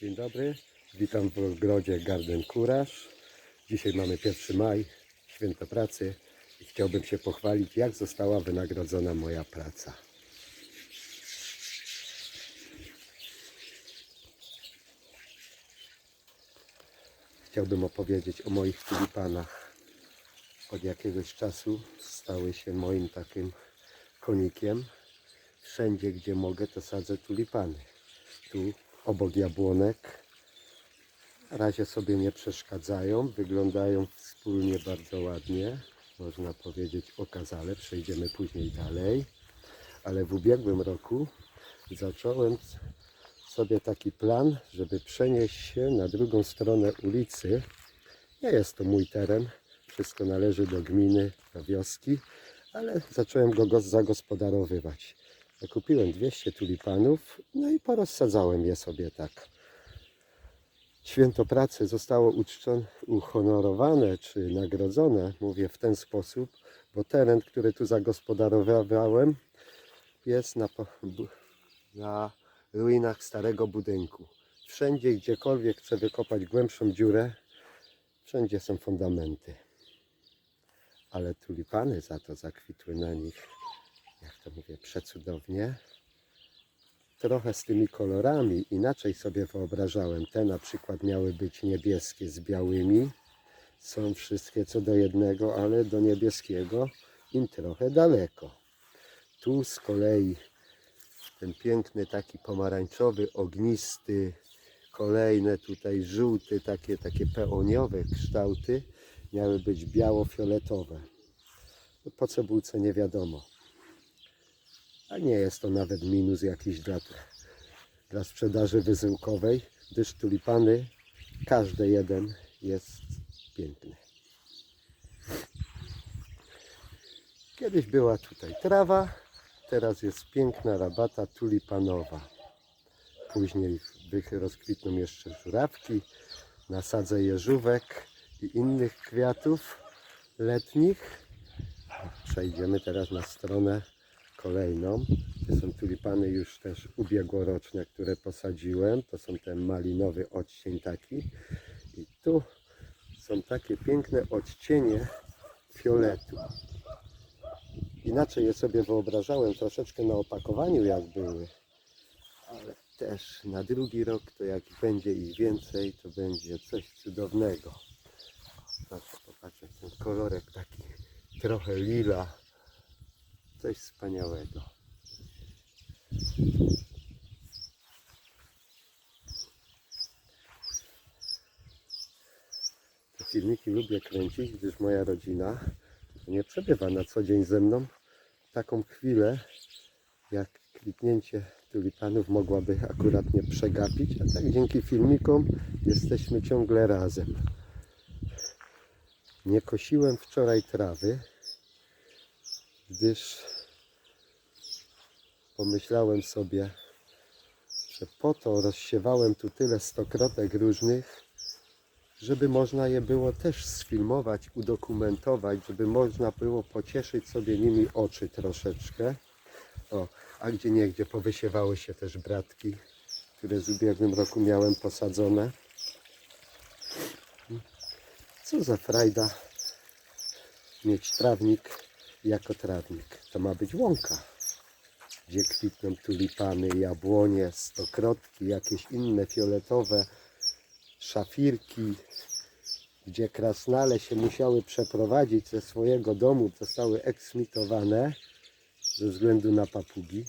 Dzień dobry, witam w ogrodzie Garden Courage. Dzisiaj mamy 1 maj, święto pracy i chciałbym się pochwalić, jak została wynagrodzona moja praca. Chciałbym opowiedzieć o moich tulipanach. Od jakiegoś czasu stały się moim takim konikiem. Wszędzie, gdzie mogę, to sadzę tulipany. Tu obok jabłonek. Na razie sobie nie przeszkadzają, wyglądają wspólnie bardzo ładnie, można powiedzieć okazale, przejdziemy później dalej. Ale w ubiegłym roku zacząłem sobie taki plan, żeby przenieść się na drugą stronę ulicy. Nie jest to mój teren, wszystko należy do gminy, do wioski, ale zacząłem go go zagospodarowywać. Kupiłem 200 tulipanów, no i porozsadzałem je sobie tak. Święto pracy zostało uczczone, uhonorowane czy nagrodzone, mówię w ten sposób, bo teren, który tu zagospodarowałem, jest na, na ruinach starego budynku. Wszędzie, gdziekolwiek chcę wykopać głębszą dziurę, wszędzie są fundamenty. Ale tulipany za to zakwitły na nich mówię, przecudownie. Trochę z tymi kolorami inaczej sobie wyobrażałem. Te na przykład miały być niebieskie z białymi. Są wszystkie co do jednego, ale do niebieskiego im trochę daleko. Tu z kolei ten piękny taki pomarańczowy, ognisty, kolejne tutaj żółty, takie, takie peoniowe kształty miały być biało-fioletowe. Po cebulce nie wiadomo. A nie jest to nawet minus jakiś dla, dla sprzedaży wysyłkowej, gdyż tulipany, każdy jeden jest piękny. Kiedyś była tutaj trawa, teraz jest piękna rabata tulipanowa. Później rozkwitną jeszcze żurawki, nasadzę jeżówek i innych kwiatów letnich. Przejdziemy teraz na stronę kolejną. To są tulipany już też ubiegłoroczne, które posadziłem. To są ten malinowy odcień taki. I tu są takie piękne odcienie fioletu. Inaczej je sobie wyobrażałem troszeczkę na opakowaniu jak były. Ale też na drugi rok to jak będzie ich więcej, to będzie coś cudownego. Proszę popatrzeć, ten kolorek taki trochę lila. Coś wspaniałego. Te filmiki lubię kręcić, gdyż moja rodzina nie przebywa na co dzień ze mną. Taką chwilę, jak kwitnięcie tulipanów mogłaby akurat nie przegapić, a tak dzięki filmikom jesteśmy ciągle razem. Nie kosiłem wczoraj trawy, gdyż pomyślałem sobie, że po to rozsiewałem tu tyle stokrotek różnych, żeby można je było też sfilmować, udokumentować, żeby można było pocieszyć sobie nimi oczy troszeczkę. O, a gdzie niegdzie powysiewały się też bratki, które w ubiegłym roku miałem posadzone. Co za frajda mieć trawnik jako trawnik. To ma być łąka, gdzie kwitną tulipany, jabłonie, stokrotki, jakieś inne fioletowe szafirki, gdzie krasnale się musiały przeprowadzić ze swojego domu, zostały eksmitowane ze względu na papugi.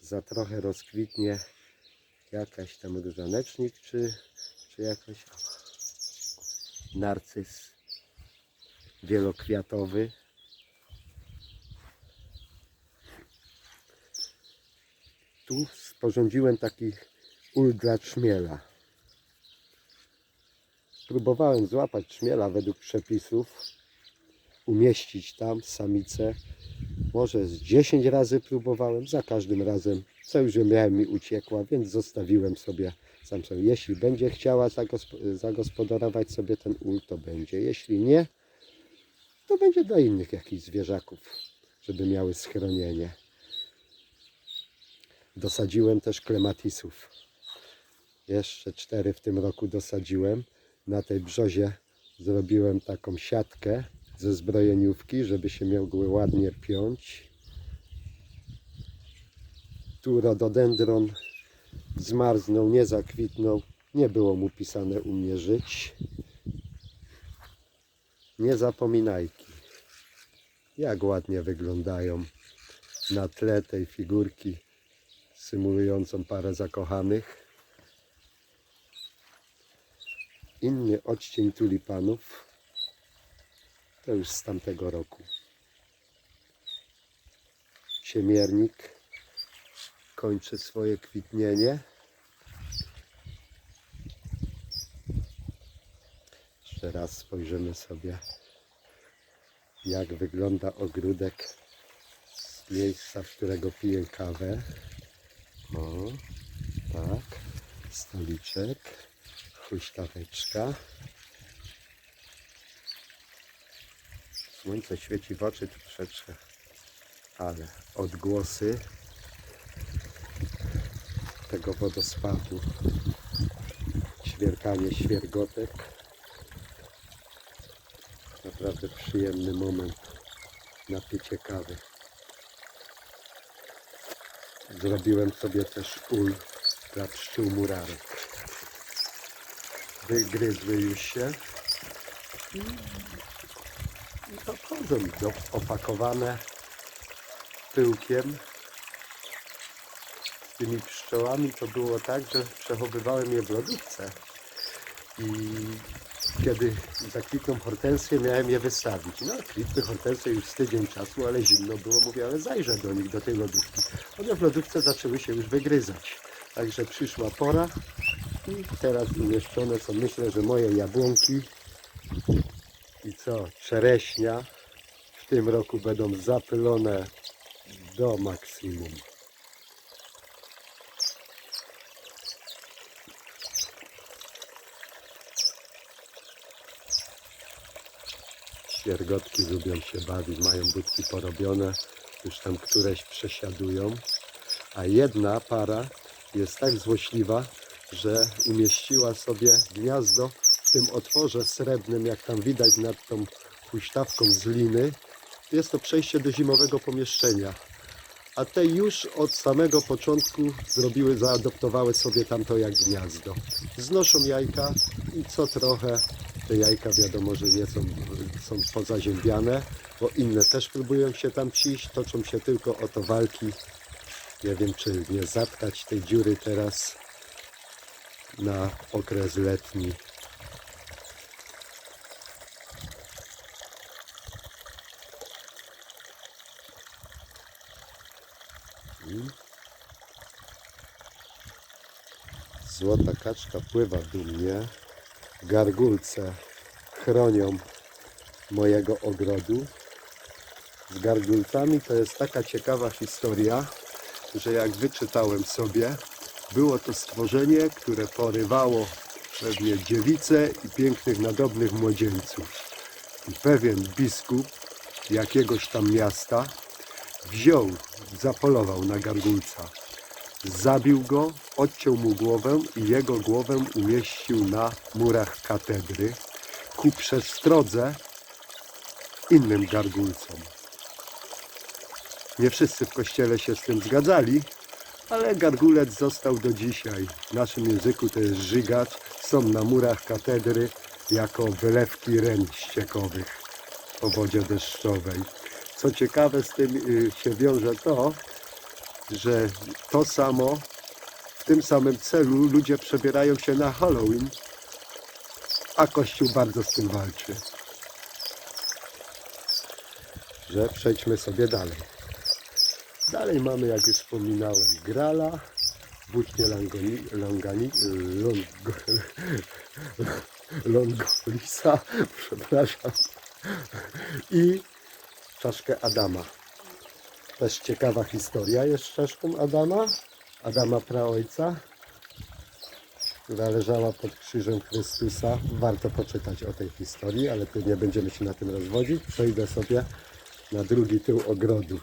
Za trochę rozkwitnie jakaś tam różanecznik, czy, czy jakoś narcyz wielokwiatowy. Tu sporządziłem taki ul dla trzmiela. Próbowałem złapać trzmiela według przepisów, umieścić tam samicę. Może z 10 razy próbowałem, za każdym razem już miałem mi uciekła, więc zostawiłem sobie sam sobie. Jeśli będzie chciała zagosp- zagospodarować sobie ten ul, to będzie. Jeśli nie, to będzie dla innych jakichś zwierzaków, żeby miały schronienie. Dosadziłem też klematisów. Jeszcze cztery w tym roku dosadziłem. Na tej brzozie zrobiłem taką siatkę ze zbrojeniówki, żeby się mogły ładnie piąć. Tu rododendron zmarznął, nie zakwitnął. Nie było mu pisane u mnie żyć. Nie zapominajki. Jak ładnie wyglądają na tle tej figurki symulującą parę zakochanych. Inny odcień tulipanów to już z tamtego roku. Siemiernik kończy swoje kwitnienie. Jeszcze raz spojrzymy sobie, jak wygląda ogródek z miejsca, w którego piję kawę. O, tak, stoliczek, huśtaweczka. Słońce świeci w oczy troszeczkę, ale odgłosy tego wodospadu, ćwierkanie świergotek. Naprawdę przyjemny moment na picie kawy. Zrobiłem sobie też ul dla pszczół murarek. Wygryzły już się i to chodzą do, opakowane pyłkiem. Tymi pszczołami to było tak, że przechowywałem je w lodówce i kiedy zakwitną hortensje, miałem je wystawić. No, kwitły hortensje już z tydzień czasu, ale zimno było, mówię, ale zajrzę do nich, do tej lodówki. One w lodówce zaczęły się już wygryzać. Także przyszła pora i teraz umieszczone są, myślę, że moje jabłonki i co, czereśnia w tym roku będą zapylone do maksimum. Świergotki lubią się bawić, mają budki porobione, już tam któreś przesiadują, a jedna para jest tak złośliwa, że umieściła sobie gniazdo w tym otworze srebrnym, jak tam widać nad tą huśtawką z liny. Jest to przejście do zimowego pomieszczenia. A te już od samego początku zrobiły, zaadoptowały sobie tamto jak gniazdo. Znoszą jajka i co trochę te jajka wiadomo, że nie są, są pozaziębiane, bo inne też próbują się tam ciść, toczą się tylko o to walki. Nie wiem, czy nie zatkać tej dziury teraz na okres letni. Mm. Złota kaczka pływa dumnie. Gargulce chronią mojego ogrodu. Z gargulcami to jest taka ciekawa historia, że jak wyczytałem sobie, było to stworzenie, które porywało pewnie dziewice i pięknych, nadobnych młodzieńców. I pewien biskup jakiegoś tam miasta wziął, zapolował na gargulca. Zabił go, odciął mu głowę i jego głowę umieścił na murach katedry ku przestrodze innym gargulcom. Nie wszyscy w kościele się z tym zgadzali, ale gargulec został do dzisiaj. W naszym języku to jest żygacz. Są na murach katedry jako wylewki ren ściekowych po wodzie deszczowej. Co ciekawe, z tym y, się wiąże to, że to samo, w tym samym celu ludzie przebierają się na Halloween, a Kościół bardzo z tym walczy. Że przejdźmy sobie dalej. Dalej mamy, jak już wspominałem, grala, włócznie langoni, langani, long, longolisa, przepraszam, i czaszkę Adama. Też ciekawa historia jest z czaszką Adama, Adama praojca, która leżała pod krzyżem Chrystusa. Warto poczytać o tej historii, ale tu nie będziemy się na tym rozwodzić. Przejdę sobie na drugi tył ogrodu.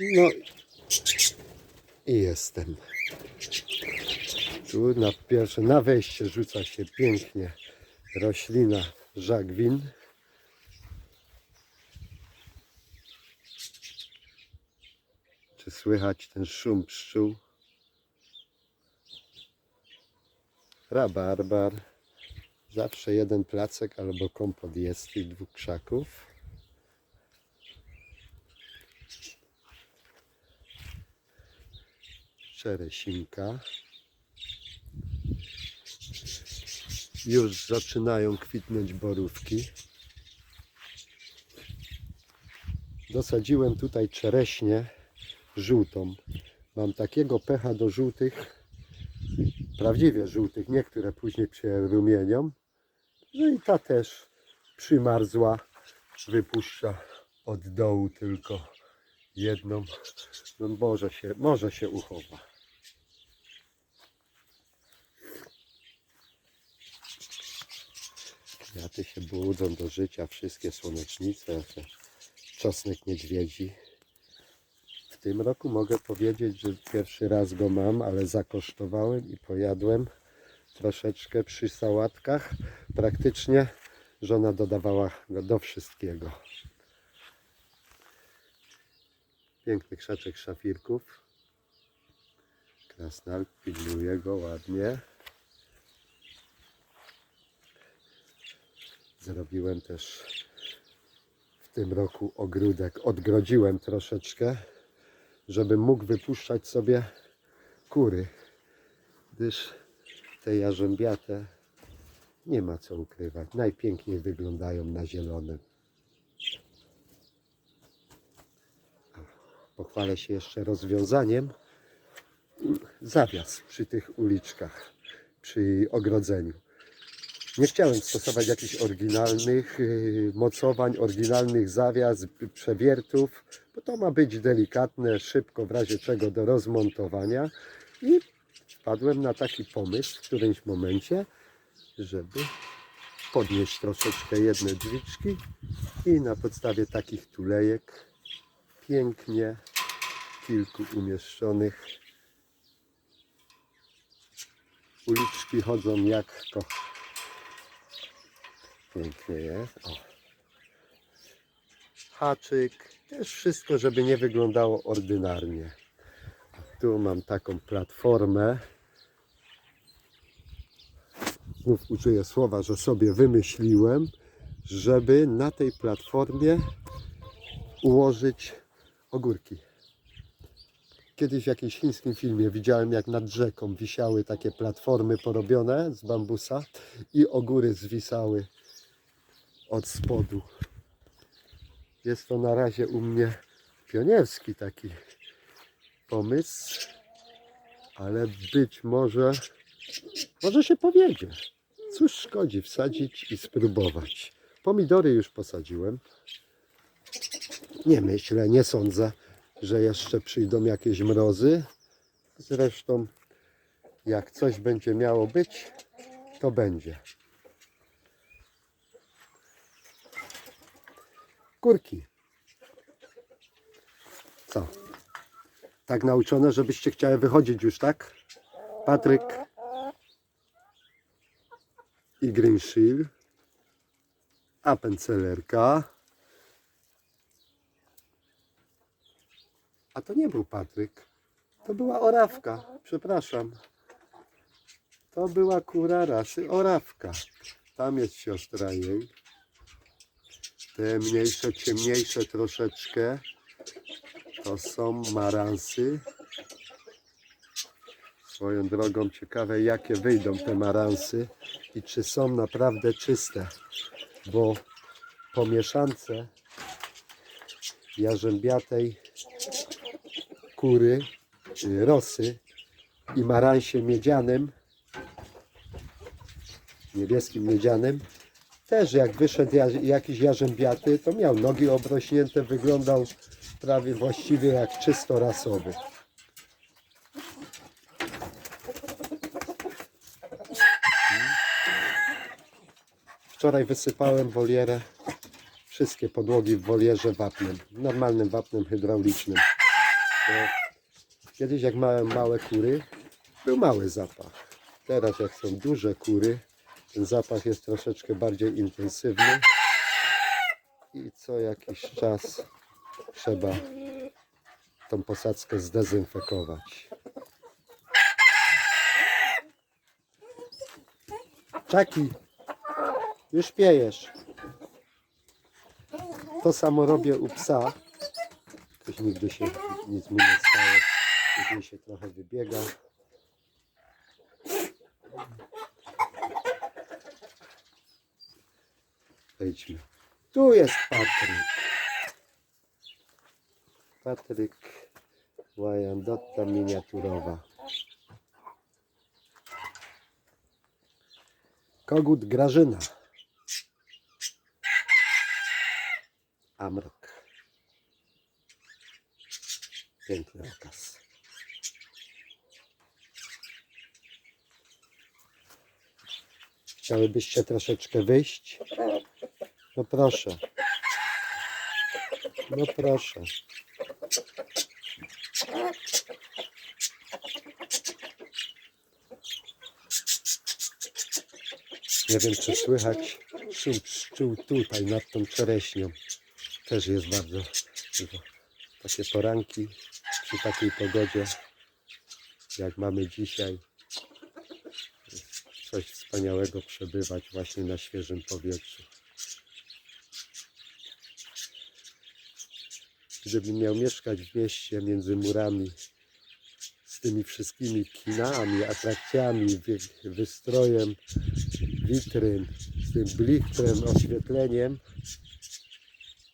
No, I jestem. Tu na pierwsze, na wejście rzuca się pięknie roślina żagwin. Słychać ten szum pszczół? Rabarbar. Zawsze jeden placek albo kompot jest z tych dwóch krzaków. Czeresinka. Już zaczynają kwitnąć borówki. Dosadziłem tutaj czereśnię żółtą. Mam takiego pecha do żółtych, prawdziwie żółtych, niektóre później się. No i ta też przymarzła, wypuszcza od dołu tylko jedną. No może się, może się uchowa. Kwiaty się budzą do życia, wszystkie słonecznice, czosnek niedźwiedzi. Tym roku mogę powiedzieć, że pierwszy raz go mam, ale zakosztowałem i pojadłem troszeczkę przy sałatkach. Praktycznie żona dodawała go do wszystkiego. Piękny krzaczek szafirków. Krasnal pilnuje go ładnie. Zrobiłem też w tym roku ogródek. Odgrodziłem troszeczkę, żebym mógł wypuszczać sobie kury. Gdyż te jarzębiate nie ma co ukrywać. Najpiękniej wyglądają na zielonym. Pochwalę się jeszcze rozwiązaniem. Zawias przy tych uliczkach, przy ogrodzeniu. Nie chciałem stosować jakichś oryginalnych yy, mocowań, oryginalnych zawias, przewiertów, bo to ma być delikatne, szybko, w razie czego do rozmontowania. I wpadłem na taki pomysł w którymś momencie, żeby podnieść troszeczkę jedne drzwiczki i na podstawie takich tulejek pięknie kilku umieszczonych uliczki chodzą jak to pięknie jest. O. haczyk. Też wszystko żeby nie wyglądało ordynarnie. A tu mam taką platformę. Znów użyję słowa, że sobie wymyśliłem żeby na tej platformie ułożyć ogórki. Kiedyś w jakimś chińskim filmie widziałem, jak nad rzeką wisiały takie platformy porobione z bambusa i ogóry zwisały od spodu. Jest to na razie u mnie pionierski taki pomysł, ale być może, może się powiedzie. Cóż szkodzi wsadzić i spróbować. Pomidory już posadziłem. Nie myślę, nie sądzę, że jeszcze przyjdą jakieś mrozy. Zresztą, jak coś będzie miało być, to będzie. Kurki. Co? Tak nauczone, żebyście chciały wychodzić już, tak? Patryk i Greenshield. Appenzellerka. A to nie był Patryk. To była orawka. Przepraszam. To była kura rasy orawka. Tam jest siostra jej. Te mniejsze, ciemniejsze troszeczkę. To są maransy. Swoją drogą ciekawe jakie wyjdą te maransy i czy są naprawdę czyste. Bo po mieszance jarzębiatej kury, y, rosy i maransie miedzianym, niebieskim miedzianym, też jak wyszedł ja- jakiś jarzębiaty, to miał nogi obrośnięte, wyglądał prawie właściwie jak czysto rasowy. Wczoraj wysypałem wolierę, wszystkie podłogi w wolierze wapnem, normalnym wapnem hydraulicznym. Kiedyś jak małem małe kury, był mały zapach. Teraz jak są duże kury, ten zapach jest troszeczkę bardziej intensywny i co jakiś czas trzeba tą posadzkę zdezynfekować. Czaki, już piejesz. To samo robię u psa. Ktoś nigdy się nic mu nie stało. Później się trochę wybiega. Tu jest Patryk. Patryk Wyandotta miniaturowa. Kogut Grażyna. Amrok. Piękny okaz. Chciałybyście troszeczkę wyjść? No proszę. No proszę. Nie wiem, czy słychać szum pszczół tutaj nad tą czereśnią. Też jest bardzo dużo. Takie poranki przy takiej pogodzie, jak mamy dzisiaj. Wspaniałego przebywać właśnie na świeżym powietrzu. Gdybym miał mieszkać w mieście między murami z tymi wszystkimi kinami, atrakcjami, wy, wystrojem witryn, z tym blichtrem, oświetleniem,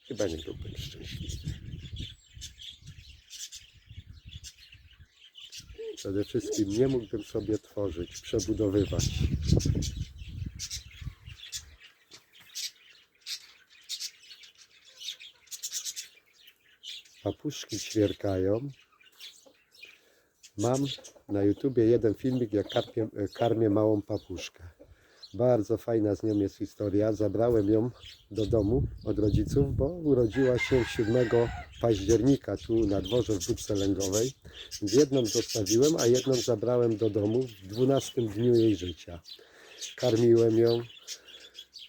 chyba nie byłbym szczęśliwy. Przede wszystkim nie mógłbym sobie tworzyć, przebudowywać. Papuszki ćwierkają. Mam na YouTubie jeden filmik, jak karmię, karmię małą papuszkę. Bardzo fajna z nią jest historia. Zabrałem ją do domu od rodziców, bo urodziła się 7 października tu na dworze w Budce Lęgowej. Jedną zostawiłem, a jedną zabrałem do domu w 12 dniu jej życia. Karmiłem ją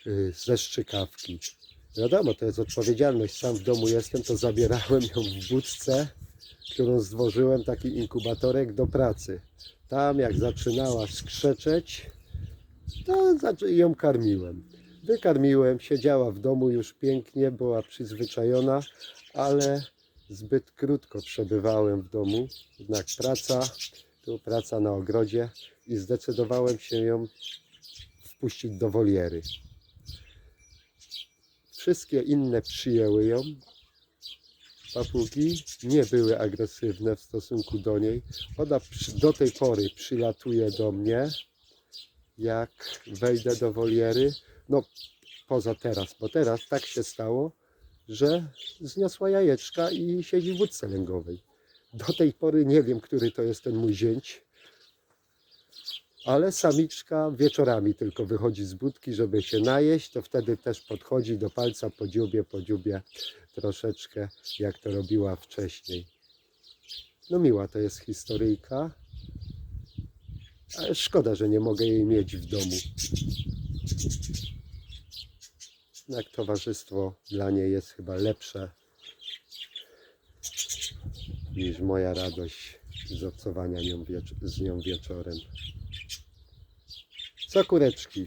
y, ze szczykawki. Wiadomo, to jest odpowiedzialność. Sam w domu jestem, to zabierałem ją w budce, którą zdwożyłem, taki inkubatorek do pracy. Tam jak zaczynała skrzeczeć, to ją karmiłem. Wykarmiłem, siedziała w domu już pięknie, była przyzwyczajona, ale zbyt krótko przebywałem w domu. Jednak praca, tu praca na ogrodzie i zdecydowałem się ją wpuścić do woliery. Wszystkie inne przyjęły ją. Papugi nie były agresywne w stosunku do niej. Ona do tej pory przylatuje do mnie jak wejdę do woliery, no poza teraz, bo teraz tak się stało, że zniosła jajeczka i siedzi w wódce lęgowej. Do tej pory nie wiem, który to jest ten mój zięć, ale samiczka wieczorami tylko wychodzi z budki, żeby się najeść, to wtedy też podchodzi do palca po dziubie, po dziubie troszeczkę, jak to robiła wcześniej. No miła to jest historyjka. Szkoda, że nie mogę jej mieć w domu. Jak towarzystwo dla niej jest chyba lepsze niż moja radość z obcowania nią z nią wieczorem. Co kureczki?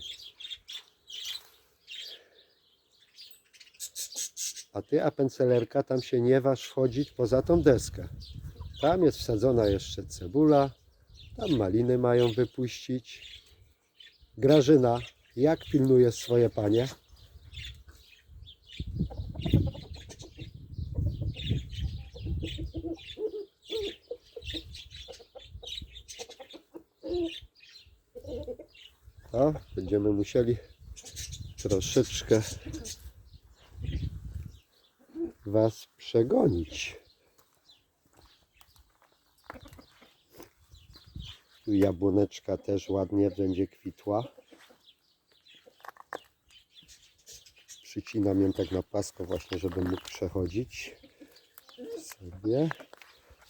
A ty, a pęcelerka, tam się nie waż wchodzić poza tą deskę. Tam jest wsadzona jeszcze cebula. Tam maliny mają wypuścić. Grażyna, jak pilnujesz swoje panie? To będziemy musieli troszeczkę Was przegonić. Jabłoneczka też ładnie będzie kwitła. Przycinam ją tak na płasko właśnie, żeby mógł przechodzić sobie.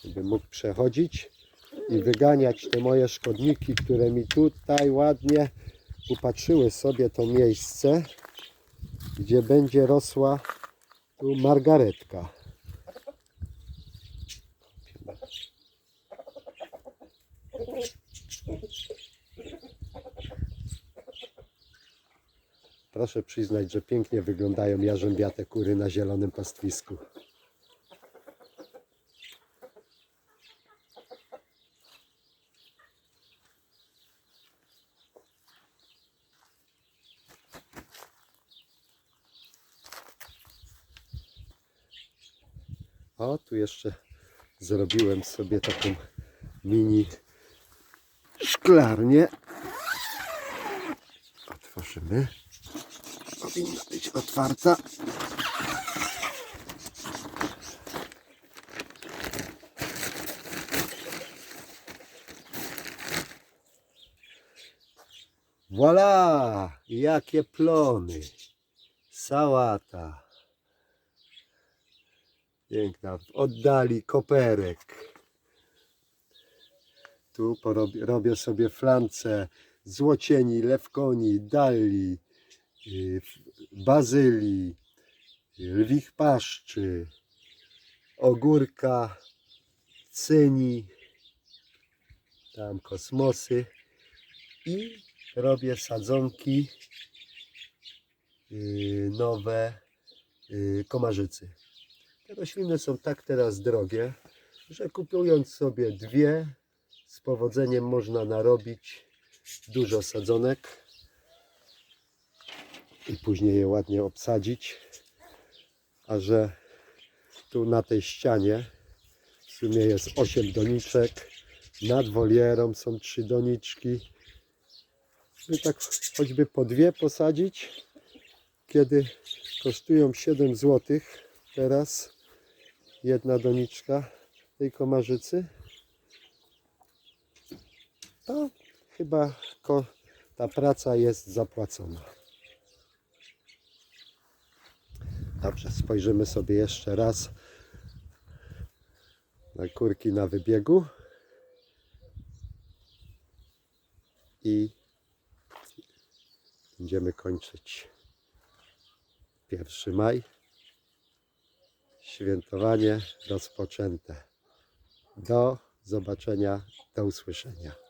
Bym mógł przechodzić i wyganiać te moje szkodniki, które mi tutaj ładnie upatrzyły sobie to miejsce, gdzie będzie rosła tu margaretka. Proszę przyznać, że pięknie wyglądają jarzębiate kury na zielonym pastwisku. O, tu jeszcze zrobiłem sobie taką mini szklarnię. Otworzymy. Powinna być otwarta. Voila! Jakie plony! Sałata. Piękna. W oddali koperek. Tu porobię, robię sobie flance złocieni, lewkoni, dali, bazylii, lwich paszczy, ogórka, cyni, tam kosmosy i robię sadzonki y, nowe y, komarzycy. Te rośliny są tak teraz drogie, że kupując sobie dwie, z powodzeniem można narobić dużo sadzonek i później je ładnie obsadzić. A że tu na tej ścianie w sumie jest 8 doniczek, nad wolierą są trzy doniczki. By tak choćby po dwie posadzić, kiedy kosztują 7 zł teraz jedna doniczka tej komarzycy, to chyba ta praca jest zapłacona. Dobrze, spojrzymy sobie jeszcze raz na kurki na wybiegu i będziemy kończyć 1 maj. Świętowanie rozpoczęte. Do zobaczenia, do usłyszenia.